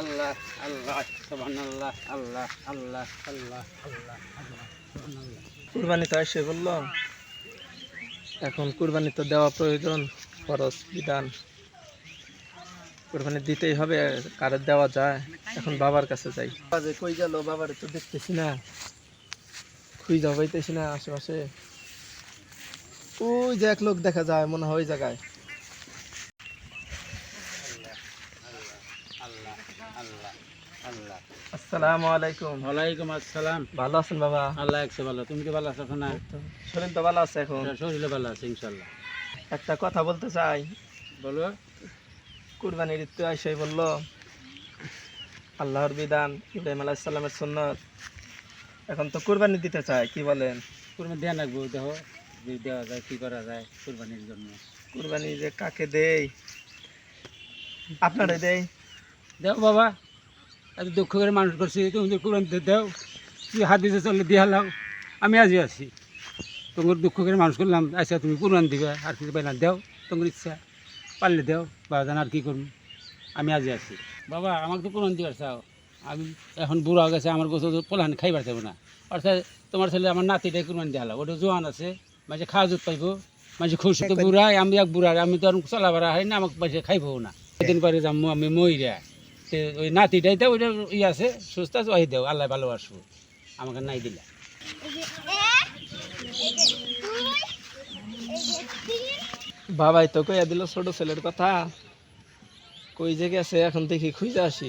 আল্লাহ আল্লাহ, সুবহানাল্লাহ, আল্লাহ আল্লাহ আল্লাহ আল্লাহ আল্লাহ কুরবানি তো এসে বলল। এখন কুরবানি তো দেওয়া প্রয়োজন খরচ বিধান। কুরবানি দিতেই হবে, কারে দেওয়া যায়? এখন বাবার কাছে যাই। বাজে কই গেল? বাবার তো দেখতেছি না। খুঁজা পাইতেছি না আশেপাশে। ওই যে এক লোক দেখা যায়, মনে হয় ওই জায়গায় আল্লাহ আল্লাহ আল্লাহ আসসালামু আলাইকুম। ওয়ালাইকুম আসসালাম। ভালো আছেন বাবা? আল্লাহ একশো ভালো। তুমি কি ভালো আছো না শরীর তো ভালো আছে এখন। শরীরে ভালো আছে ইনশাল্লাহ একটা কথা বলতে চাই। বলো। কুরবানির ঈদ তো বলল। আল্লাহর বিধান ইব্রাহিম আলাইসাল্লামের সুন্নত। এখন তো কুরবানি দিতে চাই কি বলেন? কুরবানি দেওয়া লাগবো দেখো যদি দেওয়া যায় কি করা যায় কুরবানির জন্য। কুরবানি যে কাকে দেই আপনারে দেই দেও বাবা। এত দুঃখ করে মানুষ করছি তুমি দিয়ে দেও তুই হাত দিতে চলে দিয়ে হালাও আমি আজই আছি। তোমার দুঃখ করে মানুষ করলাম আচ্ছা তুমি কুরবানি দিবে আর কিছু পাই না দেও তোমার ইচ্ছা পারলে দেও বাবা জান আর কি করব? আমি আজই আছি। বাবা আমাকে তো কুরবানি দিবার চাও। আমি এখন বুড়া গেছে আমার গোছ পোলাহান খাইবার যাব না। অর্থাৎ তোমার ছেলে আমার নাতিটাই কুরবানি দিয়ে হালাও ওটা জোয়ান আছে মাঝে খাওয়া জুত পাইবো মাঝে খুশি তো বুড়া আমি এক বুড়া আমি তো আর চলাবার হয় না আমাকে মাঝে খাইবো না। সেদিন পরে যাব আমি মইরা। ওই নাতিটাই তো ওইটা ই আছে সুস্থ আছে ওই দেও আল্লাহ ভালোবাসবো আমাকে নাই দিলা। বাবাই তো কইয়া দিল ছোট ছেলের কথা। কই যে গেছে এখন দেখি খুঁজে আসি।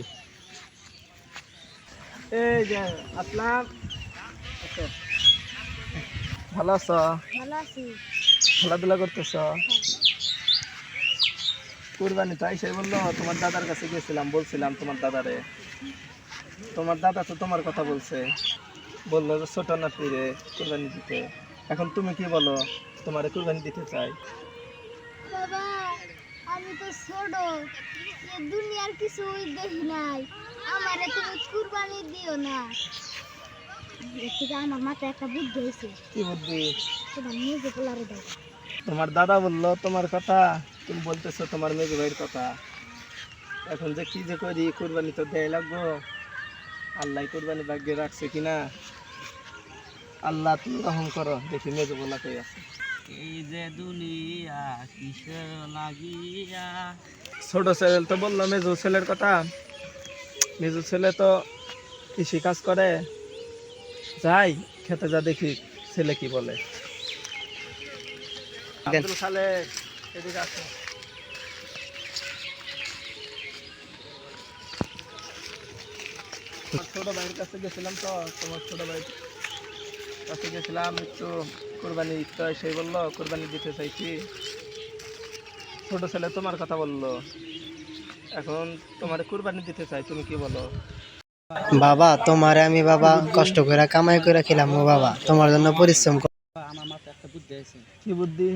এই যে আসলাম। আচ্ছা। ভালো আছো? ভালো আছি। খেলাধুলা করতেছ? কুরবানি তাই সে বলল তোমার দাদার কাছে গেছিলাম বলছিলাম তোমার দাদারে। তোমার দাদা তো তোমার কথা বলছে। বলল যে ছোট নাতি রে কুরবানি দিতে। এখন তুমি কি বলো তোমারে কুরবানি দিতে চাই? বাবা আমি তো ছোট দুনিয়ার কিছুই দেখি নাই। আমারে তুমি কুরবানি দিও না। আমার মাথায় একটা বুদ্ধি হয়েছে কি বুদ্ধি? তোমার নিজে পোলারে দাও তোমার দাদা বলল তোমার কথা। তুমি বলতেছো তোমার মেজো ভাইয়ের কথা। এখন যে কি যে করি কোরবানি তো দেয় লাগবো। আল্লাহ কোরবানি ভাগ্যে রাখছে কিনা আল্লাহ তুমি রহম করো দেখি মেজো বলা কই আছে। এই যে দুনিয়া কিসের লাগিয়া? ছোট ছেলে তো বলল মেজো ছেলের কথা। মেজো ছেলে তো কৃষি কাজ করে। যাই খেতে যা দেখি ছেলে কি বলে। খালেক এদিকে ছোট ভাইয়ের কাছে গেছিলাম তো তোমার ছোট ভাইয়ের কাছে গেছিলাম একটু কোরবানি তো সেই বলল কোরবানি দিতে চাইছি। ছোট ছেলে তোমার কথা বলল। এখন তোমার কুরবানি দিতে চাই তুমি কি বলো? বাবা তোমারে আমি বাবা কষ্ট করে কামাই করে খেলাম ও বাবা। তোমার জন্য পরিশ্রম কর- আমার মাথায় একটা বুদ্ধি আছে। কি বুদ্ধি?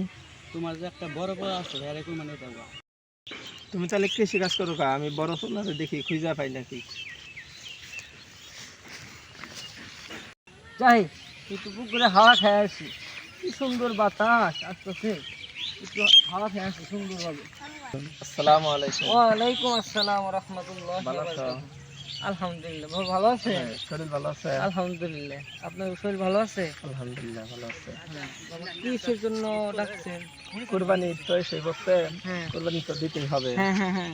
তোমার যে একটা বড় বড় আছে এরকম মানে দেবো তুমি তাহলে কৃষি কাজ করো কা আমি বড় সোনারে দেখি খুঁজা পাই নাকি। যাই একটু পুকুরে হাওয়া খেয়ে আসি। কি সুন্দর বাতাস আসতেছে। একটু হাওয়া খেয়ে আসি সুন্দর ভাবে আসসালামু আলাইকুম। ওয়ালাইকুম আসসালাম রহমতুল্লাহ আলহামদুলিল্লাহ। ভালো ভালো আছে? হ্যাঁ, শরীর ভালো আছে। আলহামদুলিল্লাহ। আপনার শরীর ভালো আছে? আলহামদুলিল্লাহ ভালো আছে। কিসের জন্য ডাকছেন? কুরবানি তো এসে বসছে। কুরবানি তো দিতেই হবে। হ্যাঁ হ্যাঁ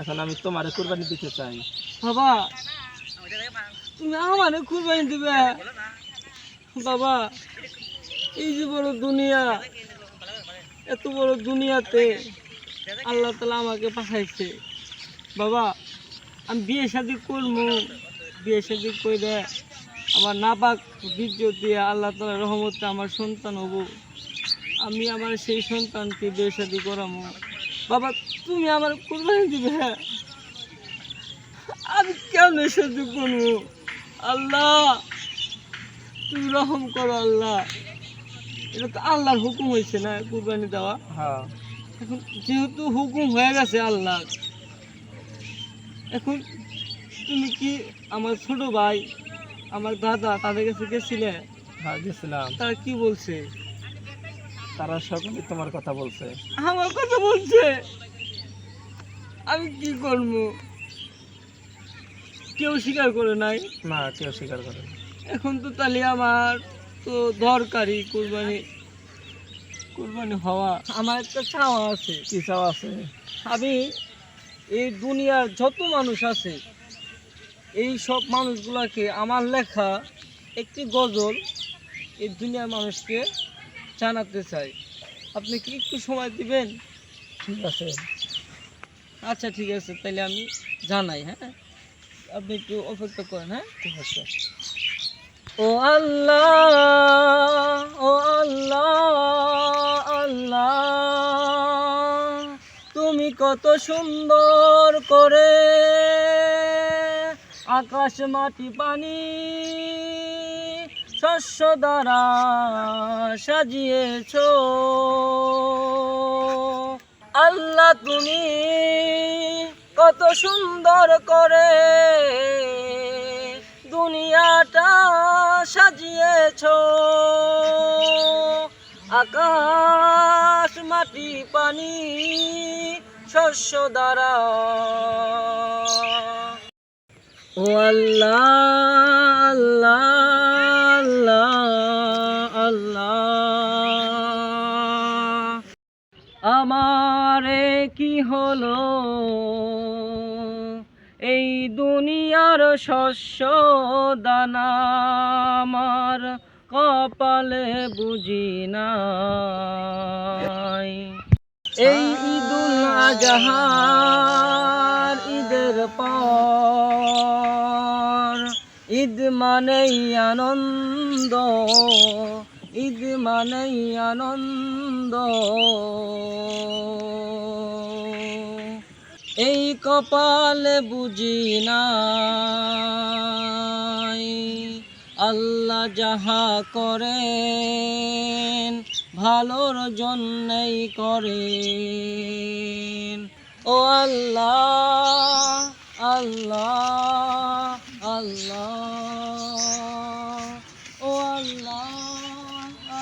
এখন আমি তোমারে কুরবানি দিতে চাই। বাবা তুমি আমারে কুরবানি দিবে? বাবা এই যে বড় দুনিয়া এত বড় দুনিয়াতে আল্লাহ তালা আমাকে পাঠাইছে। বাবা আমি বিয়ে শাদি করব বিয়ে শাদি করে আমার নাপাক বীর্য দিয়ে আল্লাহ তালা রহমতে আমার সন্তান হব। আমি আমার সেই সন্তানকে বিয়ে শাদি করাবো বাবা তুমি আমার কুরবানি দিবে? আমি কেমন সহ্য করব আল্লাহ তুমি রহম করো আল্লাহ। এটা তো আল্লাহর হুকুম হয়েছে না কুরবানি দেওয়া? হ্যাঁ। এখন যেহেতু হুকুম হয়ে গেছে আল্লাহ এখন তুমি কি আমার ছোট ভাই আমার দাদা তাদের কাছে গেছিলে? হ্যাঁ গেছিলাম। তারা কি বলছে? তারা সকলে তোমার কথা বলছে। আমার কথা বলছে? আমি কি করব? কেউ স্বীকার করে নাই। না কেউ স্বীকার করে এখন তো তাহলে আমার তো দরকারি কুরবানি কুরবানি হওয়া। আমার একটা চাওয়া আছে। কি চাওয়া আছে? আমি এই দুনিয়ার যত মানুষ আছে এই সব মানুষগুলাকে আমার লেখা একটি গজল এই দুনিয়ার মানুষকে জানাতে চাই। আপনি কি একটু সময় দিবেন? ঠিক আছে। আচ্ছা ঠিক আছে তাহলে আমি জানাই হ্যাঁ? আপনি একটু অপেক্ষা করেন হ্যাঁ? ঠিক আছে। ও আল্লাহ ও আল্লাহ আল্লাহ। কত সুন্দর করে। আকাশ, মাটি, পানি শস্য দ্বারা সাজিয়েছ। আল্লাহ, তুমি কত সুন্দর করে দুনিয়াটা সাজিয়েছ। আকাশ, মাটি, পানি শস্য দ্বারা। ও আল্লাহ আল্লাহ আল্লাহ। কি হলো? এই দুনিয়ার শস্য দানা আমার কপালে বুঝি নাই। এই ঈদুল আজহার ঈদের পর। ঈদ মানেই আনন্দ, ঈদ মানেই আনন্দ। এই কপালে বুঝি নাই, আল্লাহ যাহা করেন ভালোর জন্যই করেন। ও আল্লাহ আল্লাহ আল্লাহ। ও আল্লাহ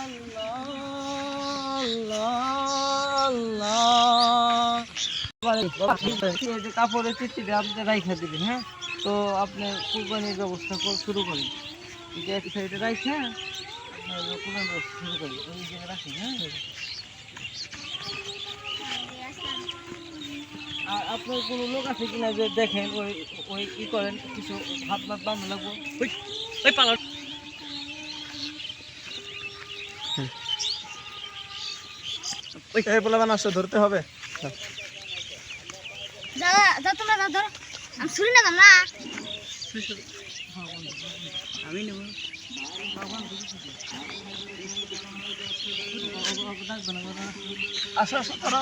আল্লাহ আল্লাহ আল্লাহ। কাপড়ের চিঠিটা আপনি রাইখা দিবেন হ্যাঁ? তো আপনি কুরবানির ব্যবস্থা শুরু করেন। এক সাইডে রাইখা। আর আপনার কোনো লোক আছে কিনা যে দেখেন ওই ওই ই করেন কিছু হাত মাত বান্ধ লাগবো বলে বানাচ্ছ ধরতে হবে যা যা তোমরা ধরো আমি শুনি না না আমি নেব আসো আসো তারা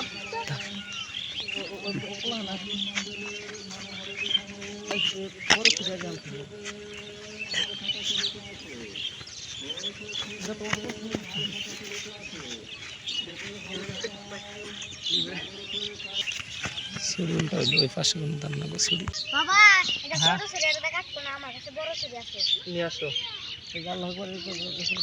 শরীরটা ওই পাশে কোনো দাম না বাবা এটা ছোট ছেলে এটা কাটবো না আমার কাছে বড় ছেলে আছে। নিয়ে আসো। এই যে আল্লাহ করে। গোসল